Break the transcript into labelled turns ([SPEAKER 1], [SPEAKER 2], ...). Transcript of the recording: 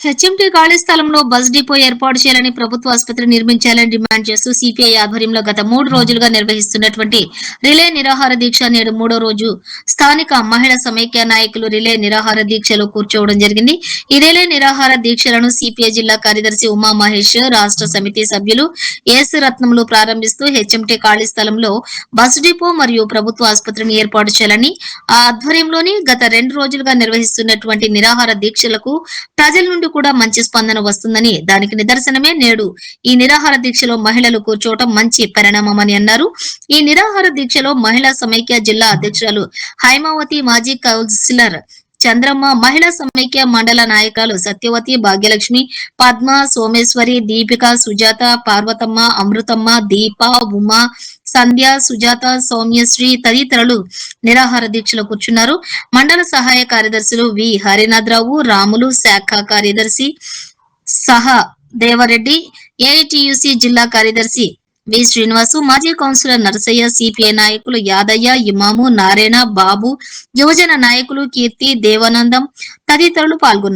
[SPEAKER 1] HMT ఖాళీ స్థలంలో bus depot ఏర్పాటు చేయాలని ప్రభుత్వ ఆసుపత్రి నిర్మించాలని డిమాండ్ చేస్తూ సిపిఐ ఆధ్వర్యంలో గత మూడు రోజులుగా నిర్వహిస్తున్నటువంటి రిలే నిరాహార దీక్ష నేడు మూడో రోజు స్థానిక మహిళా సమైక్య నాయకులు రిలే నిరాహార దీక్షలో కూర్చోవడం జరిగింది. ఈ రిలే నిరాహార దీక్షలను సిపిఐ జిల్లా కార్యదర్శి ఉమా మహేష్ రాష్ట్ర సమితి సభ్యులు ఏసు రత్నములు ప్రారంభిస్తూ హెచ్ఎంటీ ఖాళీ స్థలంలో బస్ డిపో మరియు ప్రభుత్వ ఆసుపత్రిని ఏర్పాటు చేయాలని ఆ ఆధ్వర్యంలోని గత రెండు రోజులుగా నిర్వహిస్తున్నటువంటి నిరాహార దీక్షలకు ప్రజల నుండి నుండి కూడా మంచి స్పందన వస్తుందని దానికి నిదర్శనమే నేడు. ఈ నిరాహార దీక్షలో మహిళలు కూర్చోవటం మంచి పరిణామమని అన్నారు. ఈ నిరాహార దీక్షలో మహిళా సమైక్య జిల్లా అధ్యక్షురాలు హైమావతి మాజీ కౌన్సిలర్ చంద్రమ్మ మహిళా సమైక్య మండల నాయకులు సత్యవతి భాగ్యలక్ష్మి పద్మ సోమేశ్వరి దీపిక సుజాత పార్వతమ్మ అమృతమ్మ దీప ఉమా సంధ్య సుజాత సౌమ్యశ్రీ తదితరులు నిరాహార దీక్షలో కూర్చున్నారు. మండల సహాయ కార్యదర్శులు వి హరినాథరావు రాములు శాఖ కార్యదర్శి సహా దేవరెడ్డి ఏఐటియుసి జిల్లా కార్యదర్శి వి శ్రీనివాసు మాజీ కౌన్సిలర్ నరసయ్య సిపిఐ నాయకులు యాదయ్య ఇమాము నారాయణ బాబు యువజన నాయకులు కీర్తి దేవానందం తదితరులు పాల్గొన్నారు.